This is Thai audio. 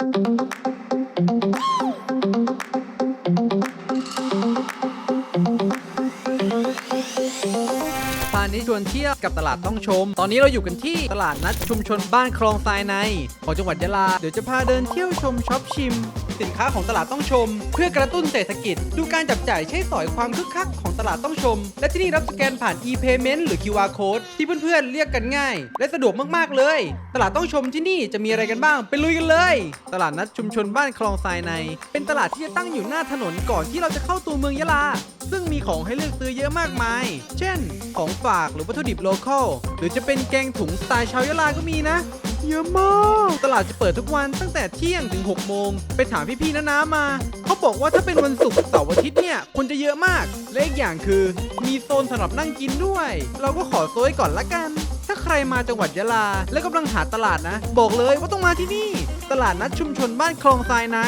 พาณิชย์ชวนเที่ยวกับตลาดต้องชม ตอนนี้เราอยู่กันที่ตลาดนัดชุมชนบ้านคลองทรายใน ของจังหวัดยะลา เดี๋ยวจะพาเดินเที่ยวชมช็อปชิม สินค้าของตลาดต้องชม เพื่อกระตุ้นเศรษฐกิจ ดูการจับจ่ายใช้สอยความคึกคักของตลาดต้องชม และที่นี่รับสแกนผ่าน e-payment หรือ QR code ที่เพื่อนๆเรียกกันง่าย และสะดวกมากๆเลย ตลาดต้องชมที่นี่จะมีอะไรกันบ้างไปลุยกันเลย ตลาดนัดชุมชนบ้านคลองทรายใน เป็นตลาดที่จะตั้งอยู่หน้าถนนก่อนที่เราจะเข้าตัวเมืองยะลา ซึ่งมีของให้เลือกซื้อเยอะมากมาย เช่น ของฝากหรือวัตถุดิบโลคอลหรือจะเป็นแกงถุงสไตล์ชาวยะลาก็มีนะ เยอะมากตลาดจะเปิดทุกวันตั้งแต่เที่ยงถึง 6 โมง ไปถามพี่ๆน้านามา เขาบอกว่าถ้าเป็นวันศุกร์เสาร์อาทิตย์เนี่ยคนจะเยอะมาก และอีกอย่างคือ มีโซนสำหรับนั่งกินด้วย เราก็ขอโซยก่อนละกัน ถ้าใครมาจังหวัดยะลา และกำลังหาตลาดนะ บอกเลยว่าต้องมาที่นี่ ตลาดนัดชุมชนบ้านคลองทรายใน